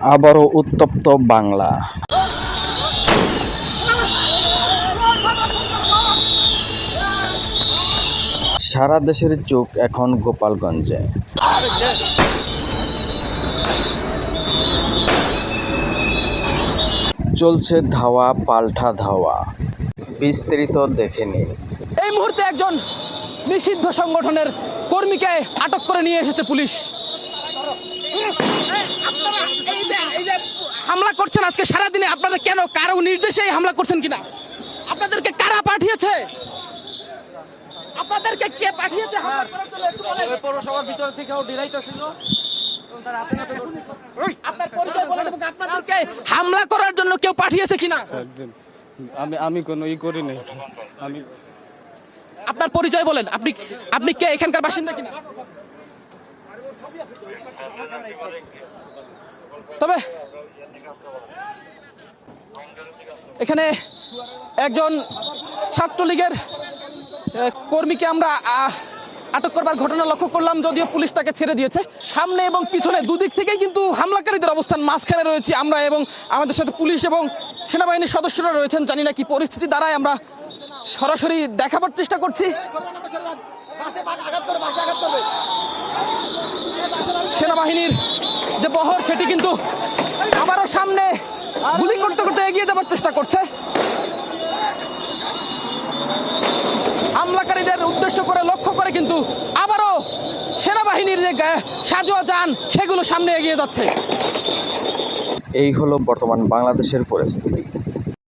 আবারও উত্তপ্ত বাংলা। সারা দেশের চোখ এখন গোপালগঞ্জে। চলছে ধাওয়া, পাল্টা ধাওয়া। বিস্তারিত দেখে নিন। এই মুহূর্তে একজন নিষিদ্ধ সংগঠনের কর্মীকে আটক করে নিয়ে এসেছে পুলিশ। হামলা করছেন আজকে সারাদিনে? আপনারা কেন কারও নির্দেশে হামলা করছেন কিনা? আপনাদেরকে কারা পাঠিয়েছে? আপনাদেরকে কে পাঠিয়েছে হামলা করার জন্য পৌরসভার ভিতর থেকেও ডিলাইতেছিল আপনার পরিচয় বলেন এবং আপনাদেরকে হামলা করার জন্য কেউ পাঠিয়েছে কিনা? আমি আমি কোনো ই করি নাই। আমি আপনার পরিচয় বলেন। আপনি আপনি কে? এখানকার বাসিন্দা কিনা? তবে এখানে একজন ছাত্রলীগের কর্মীকে আমরা আটক করবার ঘটনা লক্ষ্য করলাম, যদিও পুলিশ তাকে ছেড়ে দিয়েছে। সামনে এবং পিছনে দুদিক থেকেই কিন্তু হামলাকারীদের অবস্থান, মাঝখানে রয়েছে আমরা এবং আমাদের সাথে পুলিশ এবং সেনাবাহিনীর সদস্যরা রয়েছেন। জানি না কি পরিস্থিতি দ্বারাই আমরা সরাসরি দেখাবার চেষ্টা করছি। সেনাবাহিনীর যে বহর, সেটি কিন্তু আবারও সামনে গুলি করতে করতে এগিয়ে যাবার চেষ্টা করছে। হামলাকারীদের উদ্দেশ্য করে, লক্ষ্য করে কিন্তু আবারও সেনাবাহিনীর যে সাজোয়া যান সেগুলো সামনে এগিয়ে যাচ্ছে। এই হলো বর্তমান বাংলাদেশের পরিস্থিতি।